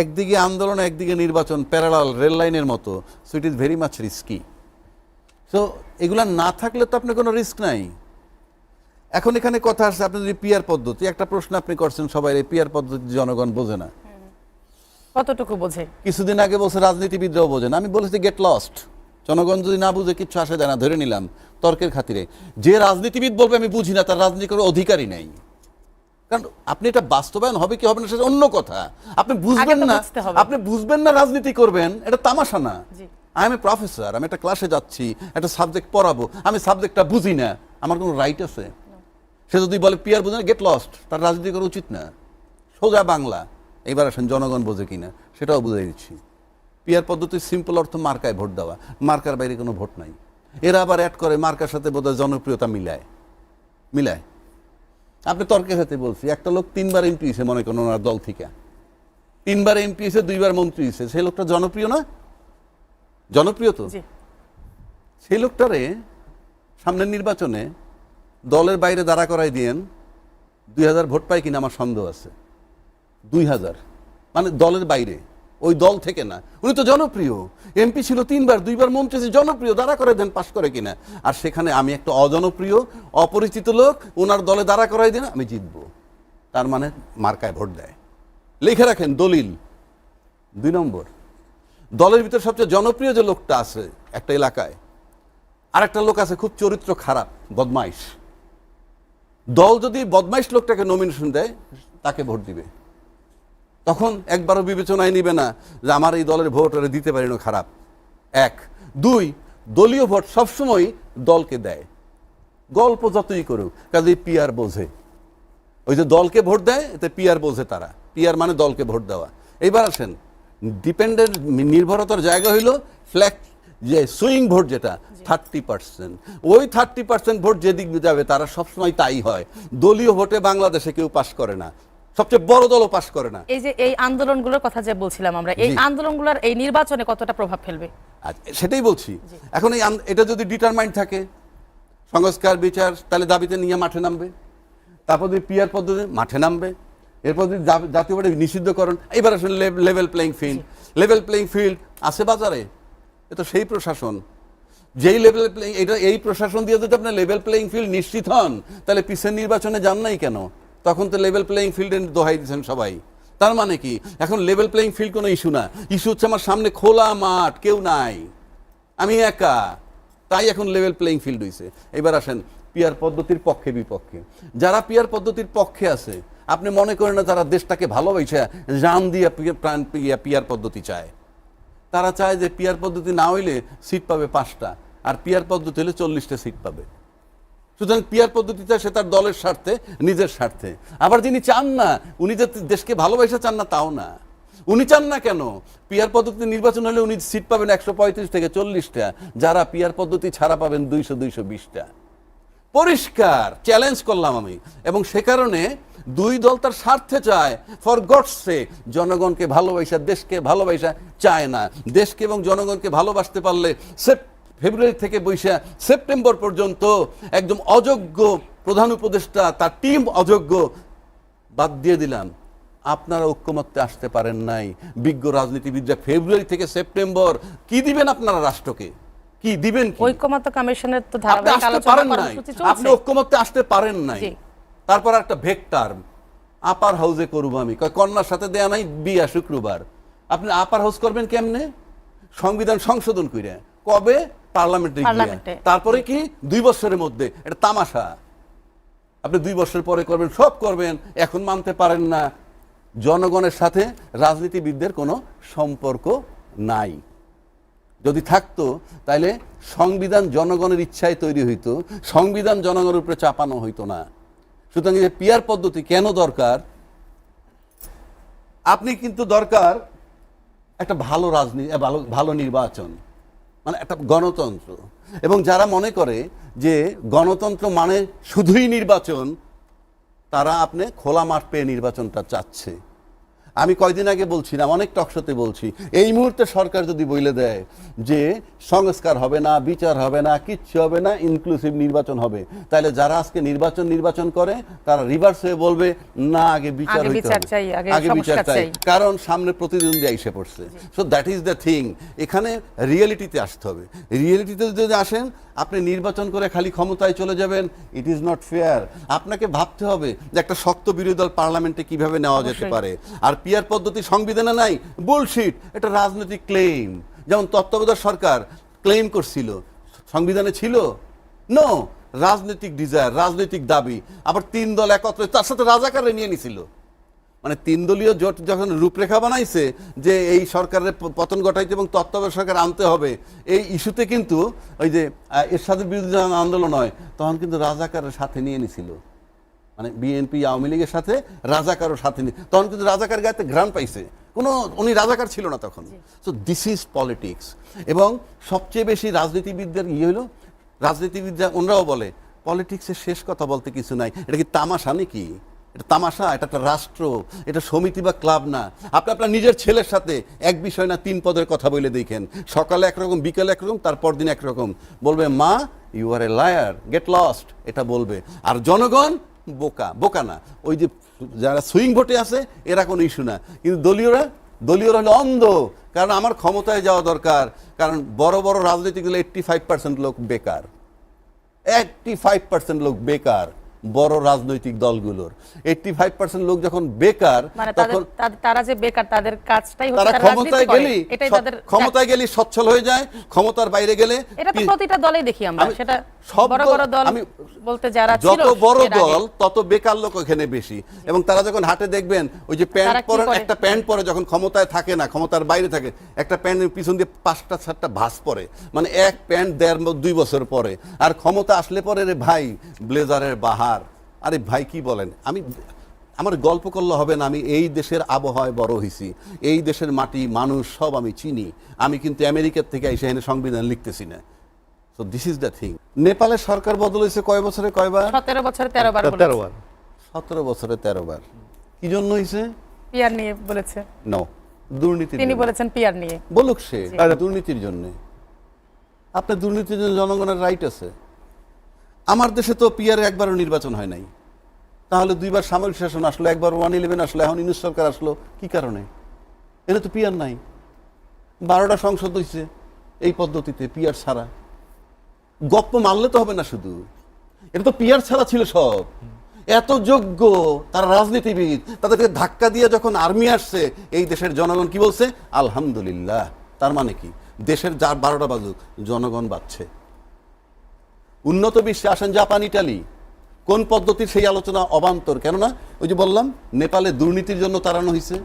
একদিকে আন্দোলন একদিকে নির্বাচন প্যারালাল রেল লাইনের মতো। So it is very much risky so এগুলা না থাকলে তো আপনার কোনো রিস্ক নাই। এখন এখানে কথা আসছে আপনি যদি পিয়ার পদ্ধতি একটা প্রশ্ন আপনি করছেন সবাই এই পিয়ার পদ্ধতি জনগণ বোঝে না। কতটুকু বোঝে? কিছুদিন আগে বলছে রাজনীতিবিদরাও বোঝেন আমি বলেছি গেট লস্ট জনগণ যদি না বুঝে কিচ্ছু আসে যায় না। ধরে নিলাম তর্কের খাতিরে। যে রাজনীতিবিদ বলবে আমি বুঝি না তার রাজনীতি করার অধিকারই নেই। কারণ আপনি এটা বাস্তবায়ন হবে কি হবে না সেটা অন্য কথা। আপনি বুঝবেন না আপনি বুঝবেন না রাজনীতি করবেন এটা তামাশা না। আমি এম প্রফেসর আমি একটা ক্লাসে যাচ্ছি একটা সাবজেক্ট পড়াবো আমি সাবজেক্টটা বুঝি না। আমার কোনো রাইট আছে? সে যদি বলে পিয়ার বুঝে না গেট লস্ট তার রাজনীতি করা উচিত না। সোজা বাংলা এবার আসেন জনগণ বোঝে কিনা সেটাও বুঝে দিচ্ছি পিয়ার পদ্ধতির সিম্পল অর্থ মার্কায় ভোট দেওয়া মার্কার বাইরে কোনো ভোট নাই। এরা আবার অ্যাড করে মার্কার সাথে বোধহয় জনপ্রিয়তা মিলায়। মিলায়। আপনি তর্কের সাথে বলছি একটা লোক তিনবার এমপি হয়েছে মনে করেন ওনার দল থেকে। তিনবার এমপি হয়েছে দুইবার মন্ত্রী হয়েছে। সেই লোকটা জনপ্রিয় না? জনপ্রিয় তো? সেই লোকটারে সামনের নির্বাচনে দলের বাইরে দাঁড়া করাই দিয়েন দুই হাজার ভোট পায় কিনা আমার সন্দেহ আছে। দুই হাজার। মানে দলের বাইরে। ওই দল থেকে না। উনি তো জনপ্রিয়। এমপি ছিল তিনবার, দুইবার মন্ত্রী জনপ্রিয়, দাঁড়া করে দেন, পাশ করে কিনা। আর সেখানে আমি একটা অজনপ্রিয়, অপরিচিত লোক ওনার দলে দাঁড়া করাই দেন আমি জিতবো। তার মানে মার্কায় ভোট দেয়। লিখে রাখেন, দলিল। দুই নম্বর। দলের ভিতর সবচেয়ে জনপ্রিয় যে লোকটা আছে একটা এলাকায়, আরেকটা লোক আছে খুব চরিত্র খারাপ, বদমাইশ। দল যদি বদমাইশ লোকটাকে নমিনেশন দেয়, তাকে ভোট দিবে। তখন একবারও বিবেচনায় নিবে না যে আমার এই দলের ভোট ওরা দিতে পারি না খারাপ। এক। দুই দলীয় ভোট সবসময় দলকে দেয়। গল্প যতই করুক কাজে পিয়ার বোঝে। ওই যে দলকে ভোট দেয় এতে পিয়ার বোঝে তারা। পিয়ার মানে দলকে ভোট দেওয়া। এইবার আসেন ডিপেন্ডেন্ট নির্ভরতার জায়গা হইল ফ্ল্যাগ যে সুইং ভোট যেটা থার্টি পার্সেন্ট ওই থার্টি পার্সেন্ট ভোট যেদিক যাবে তারা সবসময় তাই হয়। দলীয় ভোটে বাংলাদেশে কেউ পাশ করে না। সবচেয়ে বড় দলও পাশ করে না। এই যে এই আন্দোলনগুলোর কথা যে বলছিলাম আমরা এই আন্দোলনগুলোর এই নির্বাচনে কতটা প্রভাব ফেলবে? সেটাই বলছি। এখন এই এটা যদি ডিটারমাইন্ড থাকে সংস্কার বিচার তাহলে দাবিতে নিয়ে মাঠে নামবে। তারপর যদি পিয়ার পদ্ধতি মাঠে নামবে এরপর যদি জাতীয় পার্টি নিষিদ্ধকরণ এবার আসলে level playing field level playing field আছে বাজারে এ তো সেই প্রশাসন। যেই লেভেল প্লেইং এটা এই প্রশাসন দিয়ে যদি আপনার লেভেল প্লেইং ফিল্ড নিশ্চিত হন তাহলে পিসের নির্বাচনে যান নাই কেন? তখন তো লেভেল প্লেইং ফিল্ডের দোহাই দিচ্ছেন সবাই। তার মানে কি? এখন লেভেল প্লেইং ফিল্ড কোনো ইস্যু না। ইস্যু হচ্ছে আমার সামনে খোলা মাঠ, কেউ নাই। আমি একা। তাই এখন লেভেল প্লেইং ফিল্ড হয়েছে এবার আসেন পিয়ার পদ্ধতির পক্ষে, বিপক্ষে। যারা পিয়ার পদ্ধতির পক্ষে আছে, আপনি মনে করেন না যারা দেশটাকে ভালোবাসে, জান দিয়ে প্রাণ পিয়া- পিয়ার পদ্ধতি চায়। তারা চায় যে পিয়ার পদ্ধতি না হইলে সিট পাবে পাঁচটা। আর পিয়ার পদ্ধতি হলে চল্লিশটা সিট পাবে। সুতরাং পিয়ার পদ্ধতি চায় সে তার দলের স্বার্থে, নিজের স্বার্থে। আবার যিনি চান না, উনি যে দেশকে ভালোবাসা চান না, তাও না। উনি চান না কেন? পিয়ার পদ্ধতি নির্বাচন হলে উনি সিট পাবেন একশো পঁয়ত্রিশ থেকে চল্লিশটা। যারা পিয়ার পদ্ধতি ছাড়া পাবেন দুইশো দুইশো বিশটা। পরিষ্কার চ্যালেঞ্জ করলাম আমি। এবং সে কারণে দুই দল তার স্বার্থে চায়। ফর গডসে জনগণকে ভালোবাসা, দেশকে ভালোবাসা চায় না। দেশকে এবং জনগণকে ভালোবাসতে পারলে সেপ ফেব্রুয়ারি থেকে বৈশা সেপ্টেম্বর পর্যন্ত একদম অযোগ্য প্রধান উপদেষ্টা তার টিম অযোগ্য বাদ দিয়ে দিলাম। আপনারা ঐক্যমত্যে আসতে পারেন নাই। বিজ্ঞ রাজনীতিবিদরা ফেব্রুয়ারি থেকে সেপ্টেম্বর কি দিবেন আপনারা রাষ্ট্রকে? কি দিবেন ঐক্যমত্য কমিশনের তো ধারাবাহিক আসতে আলোচনা পারেন নাই। আপনি ঐক্যমত্যে আসতে পারেন নাই। তারপর একটা ভেক্টার আপার হাউসে করব আমি। কয় কন্যার সাথে দেয়া নাই বিয়া শুক্রবার। আপনি আপার হাউস করবেন কেমনে? সংবিধান সংশোধন করে কবে? পার্লামেন্টে তারপরে কি? দুই বছরের মধ্যে। এটা তামাশা। আপনি দুই বছর পরে করবেন সব করবেন এখন মানতে পারেন না। জনগণের সাথে রাজনীতিবিদদের কোনো সম্পর্ক নাই। যদি থাকতো তাহলে সংবিধান জনগণের ইচ্ছায় তৈরি হইতো সংবিধান জনগণের উপরে চাপানো হইতো না। সুতরাং এই পিয়ার পদ্ধতি কেন দরকার? আপনি কিন্তু দরকার একটা ভালো রাজনীতি ভালো ভালো নির্বাচন। মানে একটা গণতন্ত্র। এবং যারা মনে করে যে গণতন্ত্র মানে শুধুই নির্বাচন, তারা আপনি খোলা মাঠ পেয়ে নির্বাচনটা চাচ্ছে। আমি কয়দিন আগে বলছিলাম অনেক টকশোতে বলছি এই মুহূর্তে সরকার যদি বলে দেয় যে সংস্কার হবে না বিচার হবে না কিচ্ছু হবে না ইনক্লুসিভ নির্বাচন হবে তাহলে যারা আজকে নির্বাচন নির্বাচন করে তারা রিভার্স হয়ে বলবে না আগে বিচার হইতে হবে। আগে বিচার চাই। চাই। কারণ সামনে প্রতিদ্বন্দ্বী এসে পড়ছে। So that is the thing এখানে রিয়েলিটিতে আসতে হবে। রিয়েলিটিতে যদি আসেন আপনি নির্বাচন করে খালি ক্ষমতায় চলে যাবেন ইট ইজ নট ফেয়ার আপনাকে ভাবতে হবে যে একটা শক্ত বিরোধী দল পার্লামেন্টে কীভাবে নেওয়া যেতে পারে। আর পিয়ার পদ্ধতি সংবিধানে নাই বুলশিট এটা রাজনৈতিক ক্লেম যেমন তত্ত্বাবধায়ক সরকার ক্লেম করছিল সংবিধানে ছিল? নো রাজনৈতিক ডিজায়ার রাজনৈতিক দাবি। আবার তিন দল একত্রে তার সাথে রাজাকারে নিয়ে নিছিল। মানে তিন দলীয় জোট যখন রূপরেখা বানাইছে যে এই সরকারের পতন ঘটাইতে এবং তত্ত্বাবধায়ক সরকার আনতে হবে এই ইস্যুতে কিন্তু ওই যে আহ, এরশাদের বিরুদ্ধে আন্দোলন হয় তখন কিন্তু রাজাকারের সাথে নিয়ে নিছিল। মানে বিএনপি আওয়ামী লীগের সাথে রাজাকারও সাথে নিয়ে তখন কিন্তু রাজাকার গায়ে ঘ্রাণ পাইছে। কোনো উনি রাজাকার ছিল না তখন। সো দিস ইজ পলিটিক্স এবং সবচেয়ে বেশি রাজনীতিবিদদের ইয়ে হলো রাজনীতিবিদরা ওনারাও বলে পলিটিক্সের শেষ কথা বলতে কিছু নাই। এটা কি তামাশা নাকি? এটা তামাশা? এটা একটা রাষ্ট্র। এটা সমিতি বা ক্লাব না। আপনি আপনার নিজের ছেলের সাথে এক বিষয় না তিন পদের কথা বলে দেখেন। সকালে একরকম বিকেলে একরকম তারপর দিন একরকম। বলবে মা you are a liar get lost এটা বলবে। আর জনগণ বোকা বোকা না। ওই যে যারা সুইং ভোটে আছে এরা কোনো ইস্যু না। কিন্তু দলীয়রা দলীয়রা হলো অন্ধ। কারণ আমার ক্ষমতায় যাওয়া দরকার। কারণ বড় বড় রাজনীতিগুলো এইট্টি ফাইভ পার্সেন্ট লোক বেকার। এইটটি ফাইভ পার্সেন্ট লোক বেকার বড় রাজনৈতিক দলগুলোর। এইটটি ফাইভ পার্সেন্ট লোক যখন বেকার মানে তখন তারা যে বেকার তাদের কাজটাই তারা ক্ষমতায় গেলি ক্ষমতায় গেলি সচ্ছল হয়ে যায় ক্ষমতার বাইরে গেলে এটা তো প্রতিটা দলেই দেখি আমরা সেটা সব আমি- বলতে যারা যত বড় দল তত বেকার লোক ওখানে বেশি। এবং তারা যখন হাটে দেখবেন ওই যে প্যান্ট পরে একটা প্যান্ট পরে যখন ক্ষমতায় থাকে না ক্ষমতার বাইরে থাকে একটা প্যান্টের পিছন দিয়ে পাঁচটা সাতটা ভাস পরে মানে এক প্যান্ট দেড় দুই বছর পরে। আর ক্ষমতা আসলে পরে রে ভাই ব্লেজারের বাহার। আরে ভাই কি বলেন? আমি আমার গল্প করলে হবে না আমি এই দেশের আবহাওয়ায় বড় হয়েছি এই দেশের মাটি মানুষ সব আমি চিনি। আমি কিন্তু আমেরিকার থেকে এসে এনে সংবিধান লিখতেছি না। So this is the thing নেপালের সরকার বদল হয়েছে কয় বছরে কয়বার? সতেরো বছরে তেরো বার তেরো বার। সতেরো বছরে তেরো বার। কি জন্য হয়েছে? পিয়ার নিয়ে বলেছে। নো দুর্নীতি তিনি বলেছেন পিয়ার নিয়ে। বলুক সে দুর্নীতির জন্য। আপনার দুর্নীতির জন্য জনগণের রাইট আছে। আমার দেশে তো পিয়ারে একবারও নির্বাচন হয় নাই। তাহলে দুইবার সামরিক শাসন আসলো একবার ওয়ান ইলেভেন আসলো এখন ইউনিট সরকার আসলো কি কারণে? এটা তো পিয়ার নাই। বারোটা সংসদ হয়েছে এই পদ্ধতিতে পিয়ার ছাড়া। গপ্প মানলে তো হবে না শুধু। এটা তো পিয়ার ছাড়া ছিল সব। এত যোগ্য তারা রাজনীতিবিদ, তাদেরকে ধাক্কা দিয়ে যখন আর্মি আসছে, এই দেশের জনগণ কি বলছে? আলহামদুলিল্লাহ। তার মানে কি? দেশের যার বারোটা বাজুক, জনগণ বাড়ছে। উন্নত বিশ্বে আসেন জাপান, ইটালি। কোন পদ্ধতির সেই আলোচনা অবান্তর? কেননা, ওই যে বললাম, নেপালে দুর্নীতির জন্য তাড়ানো হয়েছে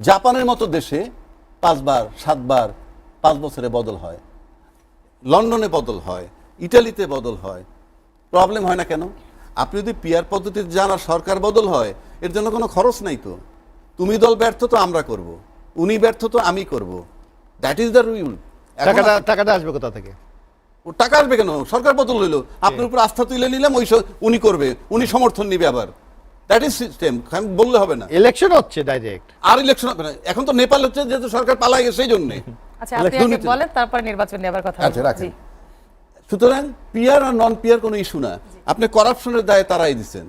জাপানের মতো দেশে পাঁচবার, সাতবার, পাঁচ বছরে বদল হয়। লন্ডনে বদল হয়। ইটালিতে বদল হয়। প্রবলেম হয় না কেন? আপনি যদি পিয়ার পদ্ধতিতে যান আর সরকার বদল হয় এর জন্য কোনো খরচ নাই তো। তুমি দল ব্যর্থ তো আমরা করব। উনি ব্যর্থ তো আমি করব। দ্যাট ইজ দ্য রুল টাকাটা টাকাটা আসবে কোথা থেকে? ও টাকা আসবে কেন? সরকার বদল হইল। আপনার উপর আস্থা তুলে নিলাম ওই উনি করবে। উনি সমর্থন নিবে আবার। দ্যাট ইজ সিস্টেম বললে হবে না। ইলেকশন হচ্ছে ডাইরেক্ট আর ইলেকশন হবে না। এখন তো নেপাল হচ্ছে যেহেতু সরকার পালাই গেছে সেই জন্যে। আচ্ছা আপনি বলেন তারপর নির্বাচন নিয়ে আবার কথা আচ্ছা। সুতরাং পিয়ার আর নন পিয়ার কোনো ইস্যু না। আপনি করাপশনের দায়ে তারাই দিচ্ছেন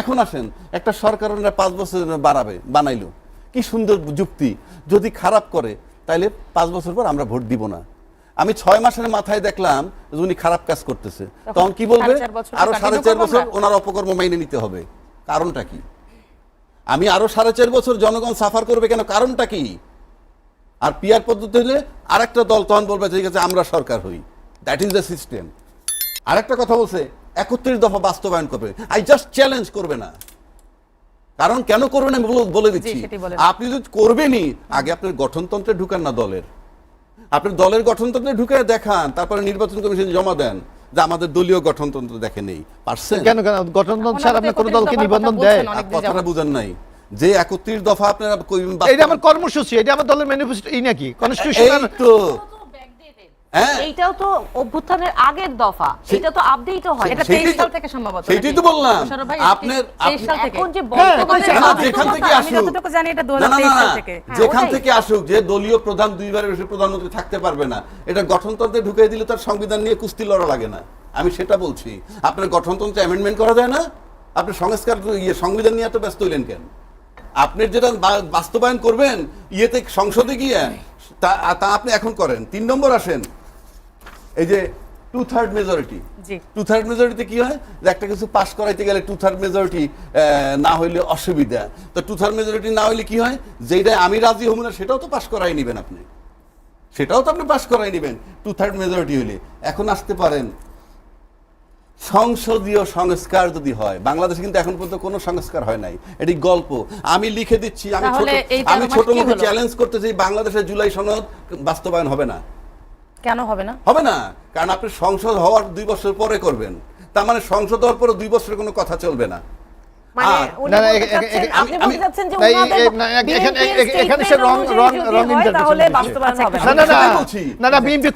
এখন আসেন একটা সরকার ওনারা পাঁচ বছর জন্য বাড়াবে বানাইলো। কি সুন্দর যুক্তি। যদি খারাপ করে তাইলে পাঁচ বছর পর আমরা ভোট দিব না। আমি ছয় মাসের মাথায় দেখলাম যে উনি খারাপ কাজ করতেছে। তখন কি বলবে? আরও সাড়ে চার বছর ওনার অপকর্ম মাইনে নিতে হবে। কারণটা কি? আমি আরও সাড়ে চার বছর জনগণ সাফার করবে কেন? কারণটা কি? আর পিয়ার পদ্ধতি হলে আরেকটা দল তখন বলবে ঠিক আছে আমরা সরকার হই। দ্যাট ইজ দ্য সিস্টেম আরেকটা কথা বলছে একত্রিশ দফা বাস্তবায়ন করবে। আই জাস্ট চ্যালেঞ্জ করবে না। কারণ কেন করবেন আমি বলে- দিচ্ছি। আপনি যদি করবেনই আগে আপনার গঠনতন্ত্রে ঢুকান না দলের। আপনি দলের গঠনতন্ত্রে ঢুকে দেখান তারপরে নির্বাচন কমিশনে জমা দেন যে আমাদের দলীয় গঠনতন্ত্র দেখে নেই। পারছেন? কেন কেন? গঠনতন্ত্র ছাড়া আপনার কোনো দলকে নিবন্ধন দেয়। কথাটা বুঝেন নাই। যে একত্রিশ দফা আপনারা এটা আমার কর্মসূচি এটা আমার দলের ম্যানিফেস্টো এই নাকি? এই তো। হ্যাঁ। এইটাও তো অভ্যুত্থানের আগের দফা। এটা তো আপডেটও হয়। এটা 23 সাল থেকে সম্ভবত। সেইটাই নাকি? তো বললাম। আপনার- 23 সাল থেকে। এখন যে হ্যাঁ, হয়, যেখান থেকে আমি আসুক। যতটুকু জানি এটা না, না, না, 2023 সাল থেকে। হ্যাঁ, যেখান থেকে আসুক যে দলীয় প্রধান দুইবারের বেশি প্রধানমন্ত্রী থাকতে পারবে না এটা গঠনতন্ত্রে ঢুকিয়ে দিলে তার সংবিধান নিয়ে কুস্তি লড়া লাগে না। আমি সেটা বলছি। আপনার গঠনতন্ত্রে অ্যামেন্ডমেন্ট করা যায় না? আপনি সংস্কার ইয়ে সংবিধান নিয়ে এত ব্যস্ত হইলেন কেন? আপনি যেটা বাস্তবায়ন করবেন ইয়েতে সংসদে গিয়ে তা আপনি এখন করেন। তিন নম্বর আসেন। এই যে two third majority two third majority কি হয়? যে একটা কিছু পাস করাইতে গেলে টু থার্ড মেজরিটি না হইলে অসুবিধা। তো টু থার্ড মেজরিটি না হইলে কি হয়? যেটা আমি রাজি হব না সেটাও তো পাস করাই নেবেন আপনি। সেটাও তো আপনি পাস করাই নেবেন টু থার্ড মেজরিটি হইলে। এখন আসতে পারেন। সংসদীয় সংস্কার যদি হয় বাংলাদেশে কিন্তু এখন পর্যন্ত কোনো সংস্কার হয় নাই। এটি গল্প। আমি লিখে দিচ্ছি আমি ছোট আমি ছোট কি মুখে? চ্যালেঞ্জ করতেছি বাংলাদেশের জুলাই সনদ বাস্তবায়ন হবে না। কেন হবে না? হবে না, কারণ আপনি সংসদ হওয়ার দুই বছর পরে করবেন। তার মানে সংসদ হওয়ার পরে দুই বছরের কোনো কথা চলবে না।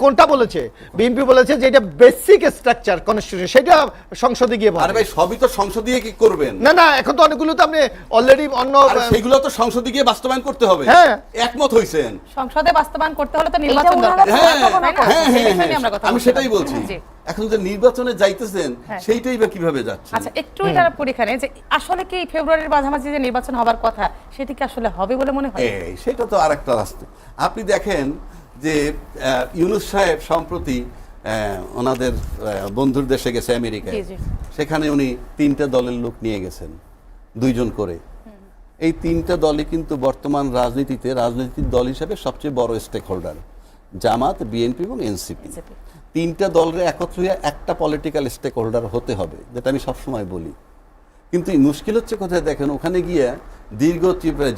কোনটা বলেছে? বিএনপি বলেছে যে এটা বেসিক স্ট্রাকচার কনস্টিটিউশন সেটা সংসদে গিয়ে আরে ভাই সবই তো সংসদীয় কি করবেন? না না এখন তো অনেকগুলো তো আপনি অলরেডি অন্য সেগুলো তো সংসদে গিয়ে বাস্তবায়ন করতে হবে। হ্যাঁ। একমত হইছেন। সংসদে বাস্তবায়ন করতে হলে তো নির্বাচন দরকার। হ্যাঁ? হ্যাঁ হ্যাঁ আমি সেটাই বলছি। এখন যে নির্বাচনে যাইতেছেন হ্যাঁ। সেইটাই বা কীভাবে যাচ্ছে? আচ্ছা একটু এটা পরীক্ষানে যে আসলে কি ফেব্রুয়ারির মাঝামাঝি যে নির্বাচন হবার কথা সেটি কি আসলে হবে বলে মনে হয়? এই সেটা তো আর একটা রাস্তা। আপনি দেখেন যে ইউনুস সাহেব সম্প্রতি ওনাদের বন্ধুর দেশে গেছে আমেরিকায়। সেখানে উনি তিনটা দলের লোক নিয়ে গেছেন দুইজন করে। এই তিনটা দলই কিন্তু বর্তমান রাজনীতিতে রাজনৈতিক দল হিসেবে সবচেয়ে বড় স্টেক হোল্ডার জামাত বিএনপি এবং এনসিপি। তিনটা দলের একত্র হয়ে একটা পলিটিক্যাল স্টেক হোল্ডার হতে হবে, যেটা আমি সবসময় বলি। কিন্তু মুশকিল হচ্ছে কোথায় দেখেন? ওখানে গিয়ে দীর্ঘ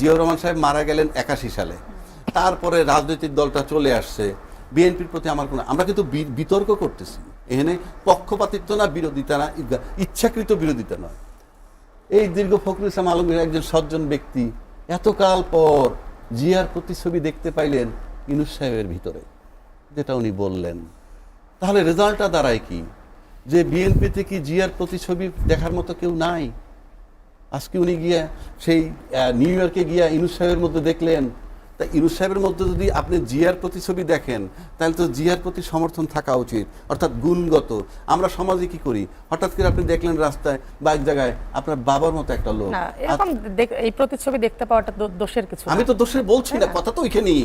জিয়াউর রহমান সাহেব মারা গেলেন একাশি সালে। তারপরে রাজনৈতিক দলটা চলে আসছে। বিএনপির প্রতি আমার কোনো আমরা কিন্তু বিতর্ক করতেছি। এখানে পক্ষপাতিত্ব না, বিরোধিতা না ইচ্ছাকৃত বিরোধিতা নয়। এই দীর্ঘ ফখরুল ইসলাম আলমগীর একজন সজ্জন ব্যক্তি। এতকাল পর জিয়ার প্রতিচ্ছবি দেখতে পাইলেন ইনুস সাহেবের ভিতরে, যেটা উনি বললেন। তাহলে রেজাল্টটা দাঁড়ায় কি? যে বিএনপিতে কি জিয়ার প্রতিছবি দেখার মতো কেউ নাই। আজকে উনি গিয়া সেই নিউ ইয়র্কে গিয়া ইনুসাহের মধ্যে দেখলেন তা ইনুস সাহেবের মধ্যে যদি আপনি জিয়ার প্রতিচ্ছবি দেখেন তাহলে তো জিয়ার প্রতি সমর্থন থাকা উচিত। অর্থাৎ গুণগত। আমরা সমাজে কি করি? হঠাৎ করে আপনি দেখলেন রাস্তায় বা এক জায়গায় আপনার বাবার মতো একটা লোক। এরকম এই প্রতিচ্ছবি দেখতে পাওয়াটা দোষের কিছু আমি তো দোষের বলছি না কথা তো ওইখানেই।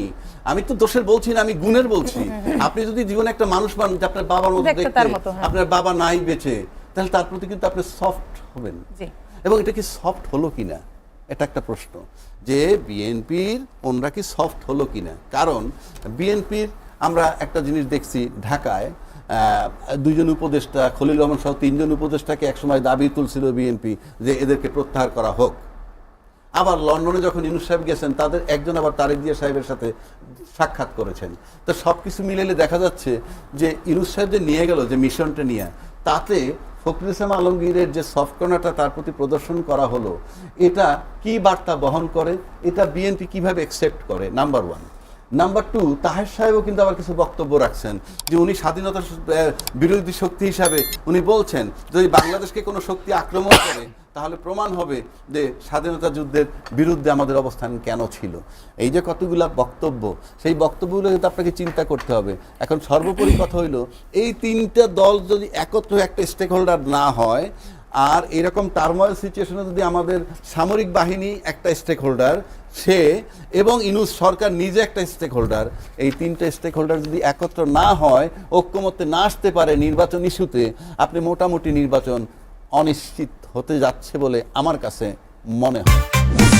আমি তো দোষের বলছি না আমি গুণের বলছি। আপনি যদি জীবনে একটা মানুষ পান যে আপনার বাবার মতো দেখতে হ্যাঁ। আপনার বাবা নাই বেঁচে তাহলে তার প্রতি কিন্তু আপনি সফট হবেন। এবং এটা কি সফট হলো কিনা? এটা একটা প্রশ্ন। যে বিএনপির ওনরা কি সফট হলো কি না কারণ বিএনপির আমরা একটা জিনিস দেখছি ঢাকায় দুইজন উপদেষ্টা খলিল রহমান সহ তিনজন উপদেষ্টাকে একসময় দাবি তুলছিল বিএনপি যে এদেরকে প্রত্যাহার করা হোক। আবার লন্ডনে যখন ইনুস সাহেব গেছেন, তাদের একজন আবার তারেক জিয়া সাহেবের সাথে সাক্ষাৎ করেছেন। তো সব কিছু মিলেলে দেখা যাচ্ছে যে ইনুস সাহেব যে নিয়ে গেল, যে মিশনটা নিয়ে, তাতে ফখরুল ইসলাম আলমগীরের যে সফটকর্নারটা তার প্রতি প্রদর্শন করা হলো, এটা কি বার্তা বহন করে? এটা বিএনপি কীভাবে একসেপ্ট করে? Number one number two Taher সাহেবও কিন্তু আবার কিছু বক্তব্য রাখছেন যে উনি স্বাধীনতা বিরোধী শক্তি হিসাবে উনি বলছেন, যদি বাংলাদেশকে কোনো শক্তি আক্রমণ করে তাহলে প্রমাণ হবে যে স্বাধীনতা যুদ্ধের বিরুদ্ধে আমাদের অবস্থান কেন ছিল। এই যে কতগুলা বক্তব্য, সেই বক্তব্যগুলো কিন্তু আপনাকে চিন্তা করতে হবে। এখন সর্বোপরি কথা হইল, এই তিনটা দল যদি একত্র একটা স্টেক হোল্ডার না হয়, আর এরকম টার্মোয়াল সিচুয়েশনে যদি আমাদের সামরিক বাহিনী একটা স্টেক হোল্ডার সে এবং ইনুস সরকার নিজে একটা স্টেক হোল্ডার এই তিনটা স্টেক হোল্ডার যদি একত্র না হয়, ঐক্যমত্যে না আসতে পারে নির্বাচন ইস্যুতে আপনি মোটামুটি নির্বাচন অনিশ্চিত হতে যাচ্ছে বলে আমার কাছে মনে হয়।